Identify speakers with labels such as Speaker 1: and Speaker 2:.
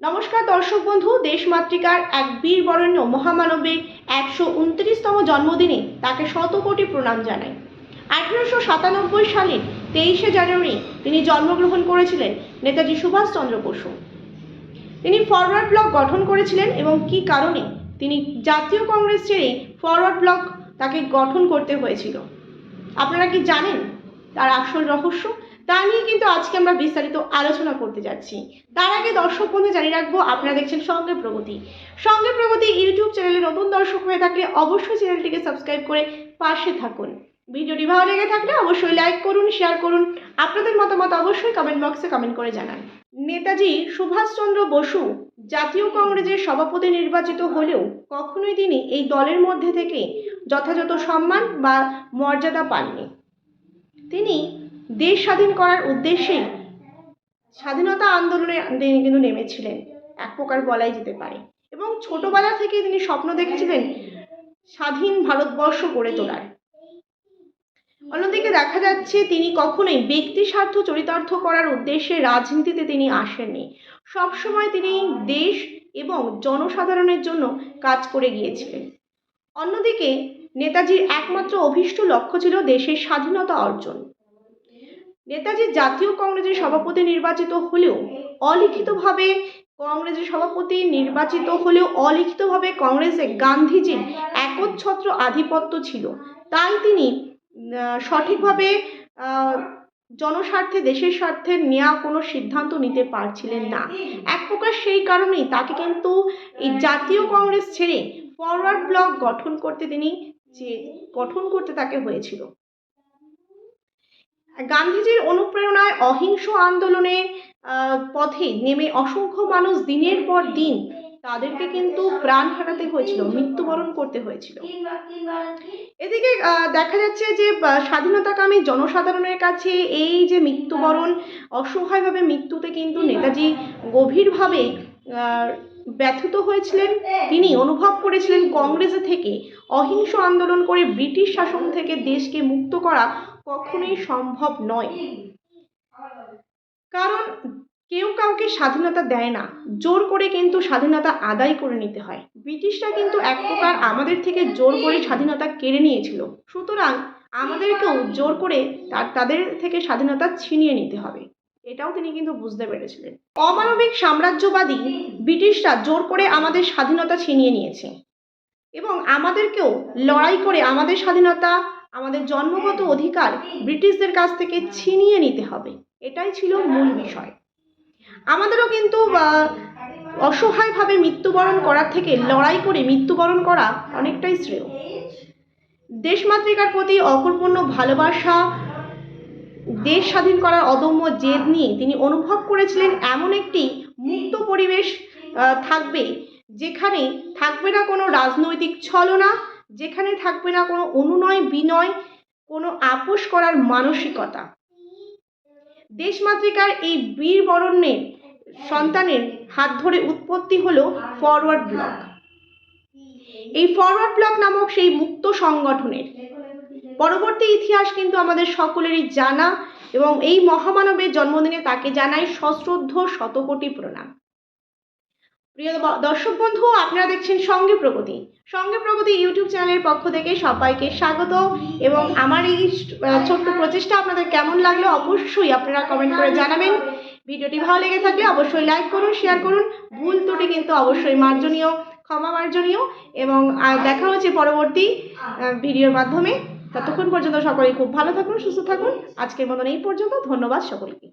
Speaker 1: নমস্কার দর্শক বন্ধু, দেশমাতৃকার এক বীর বরেণ্য মহামানবের একশো উনত্রিশতম জন্মদিনে তাকে শত কোটি প্রণাম জানাই। আঠেরোশো সাতানব্বই সালের তেইশে জানুয়ারি তিনি জন্মগ্রহণ করেছিলেন নেতাজি সুভাষচন্দ্র বসু। তিনি ফরওয়ার্ড ব্লক গঠন করেছিলেন এবং কী কারণে তিনি জাতীয় কংগ্রেস ছেড়ে ফরওয়ার্ড ব্লক তাকে গঠন করতে হয়েছিল। আপনারা কি জানেন তার আসল রহস্য? তা নিয়ে কিন্তু আজকে আমরা বিস্তারিত আলোচনা করতে যাচ্ছি। তার আগে দর্শক বন্ধু জানিয়ে রাখব, আপনারা দেখছেন সঙ্গে প্রগতি। সঙ্গে প্রগতি ইউটিউব চ্যানেলে নতুন দর্শক হয়ে থাকলে অবশ্যই চ্যানেলটিকে সাবস্ক্রাইব করে পাশে থাকুন। ভিডিওটি ভালো লেগে থাকলে অবশ্যই লাইক করুন, শেয়ার করুন। আপনাদের মতামত অবশ্যই কমেন্ট বক্সে কমেন্ট করে জানান। নেতাজি সুভাষচন্দ্র বসু জাতীয় কংগ্রেসের সভাপতি নির্বাচিত হলেও কখনোই তিনি এই দলের মধ্যে থেকে যথাযথ সম্মান বা মর্যাদা পাননি। তিনি দেশ স্বাধীন করার উদ্দেশ্যেই স্বাধীনতা আন্দোলনে তিনি কিন্তু নেমেছিলেন। এক প্রকার বলাই যেতে পারে। এবং ছোটবেলা থেকেই তিনি স্বপ্ন দেখেছিলেন স্বাধীন ভারতবর্ষ গড়ে তোলার। অন্যদিকে দেখা যাচ্ছে, তিনি কখনোই ব্যক্তি স্বার্থ চরিতার্থ করার উদ্দেশ্যে রাজনীতিতে তিনি আসেননি। সবসময় তিনি দেশ এবং জনসাধারণের জন্য কাজ করে গিয়েছিলেন। অন্যদিকে, নেতাজির একমাত্র অভীষ্ট লক্ষ্য ছিল দেশের স্বাধীনতা অর্জন। নেতাজি জাতীয় কংগ্রেসের সভাপতি নির্বাচিত হলেও অলিখিতভাবে কংগ্রেসের সভাপতি নির্বাচিত হলেও অলিখিতভাবে কংগ্রেসে গান্ধীজির একচ্ছত্র আধিপত্য ছিল। তাই তিনি সঠিকভাবে জনস্বার্থে, দেশের স্বার্থে নেওয়া কোনো সিদ্ধান্ত নিতে পারছিলেন না। এক প্রকার সেই কারণেই তাকে কিন্তু এই জাতীয় কংগ্রেস ছেড়ে ফরওয়ার্ড ব্লক গঠন করতে তিনি যে, গঠন করতে তাকে হয়েছিল। গান্ধীজির অনুপ্রেরণায় অহিংস আন্দোলনের পথে নেমে অসংখ্য মানুষ দিনের পর দিন তাদেরকে কিন্তু প্রাণ হারাতে হয়েছিল, মৃত্যুবরণ করতে হয়েছিল। এদিকে দেখা যাচ্ছে যে স্বাধীনতাকামী জনসাধারণের কাছে এই যে মৃত্যুবরণ, অসহায়ভাবে মৃত্যুতে কিন্তু নেতাজি গভীরভাবে ব্যথিত হয়েছিলেন তিনি, অনুভব করেছিলেন কংগ্রেসে থেকে অহিংস আন্দোলন করে ব্রিটিশ শাসন থেকে দেশকে মুক্ত করা কখনোই সম্ভব নয়। কারণ কেউ কাউকে স্বাধীনতা দেয় না, জোর করে কিন্তু স্বাধীনতা আদায় করে নিতে হয়। ব্রিটিশরা কিন্তু এক প্রকার আমাদের থেকে জোর করে স্বাধীনতা কেড়ে নিয়েছিল। সুতরাং আমাদেরকেও জোর করে তাদের থেকে স্বাধীনতা ছিনিয়ে নিতে হবে। এটাও তিনি কিন্তু বুঝতে পেরেছিলেন। অমানবিক সাম্রাজ্যবাদী ব্রিটিশরা জোর করে আমাদের স্বাধীনতা ছিনিয়ে নিয়েছে এবং আমাদেরকেও লড়াই করে আমাদের স্বাধীনতা, আমাদের জন্মগত অধিকার ব্রিটিশদের কাছ থেকে ছিনিয়ে নিতে হবে। এটাই ছিল মূল বিষয়। আমাদেরও কিন্তু অসহায়ভাবে মৃত্যুবরণ করার থেকে লড়াই করে মৃত্যুবরণ করা অনেকটাই শ্রেয়। দেশমাতৃকার প্রতি অকর্পণ্য ভালোবাসা দেশ স্বাধীন করার অদম্য জেদ নিয়ে তিনি অনুভব করেছিলেন এমন একটি মুক্ত পরিবেশ থাকবে, যেখানে থাকবে না কোনো রাজনৈতিক ছলনা, যেখানে থাকবে না কোনো অনুনয় বিনয়, কোনো আপোষ করার মানসিকতা। দেশমাতৃকার এই বীর বরণ্যের সন্তানের হাত ধরে উৎপত্তি হলো ফরওয়ার্ড ব্লক এই ফরওয়ার্ড ব্লক নামক সেই মুক্ত সংগঠনের। পরবর্তী ইতিহাস কিন্তু আমাদের সকলেরই জানা এবং এই মহামানবের জন্মদিনে তাকে জানাই সশ্রদ্ধ শতকোটি প্রণাম। প্রিয় দর্শক বন্ধু, আপনারা দেখছেন সঙ্গে প্রগতি। সঙ্গে প্রগতি ইউটিউব চ্যানেলের পক্ষ থেকে সবাইকে স্বাগত এবং আমার এই ছোট্ট প্রচেষ্টা আপনাদের কেমন লাগল অবশ্যই আপনারা কমেন্ট করে জানাবেন। ভিডিওটি ভালো লেগে থাকলে অবশ্যই লাইক করুন শেয়ার করুন। ভুল ত্রুটি কিন্তু অবশ্যই মার্জনীয়, ক্ষমা মার্জনীয় এবং দেখা হচ্ছে পরবর্তী ভিডিওর মাধ্যমে। ততক্ষণ পর্যন্ত সকলেই খুব ভালো থাকুন সুস্থ থাকুন। আজকের মতন এই পর্যন্ত। ধন্যবাদ সকলকে।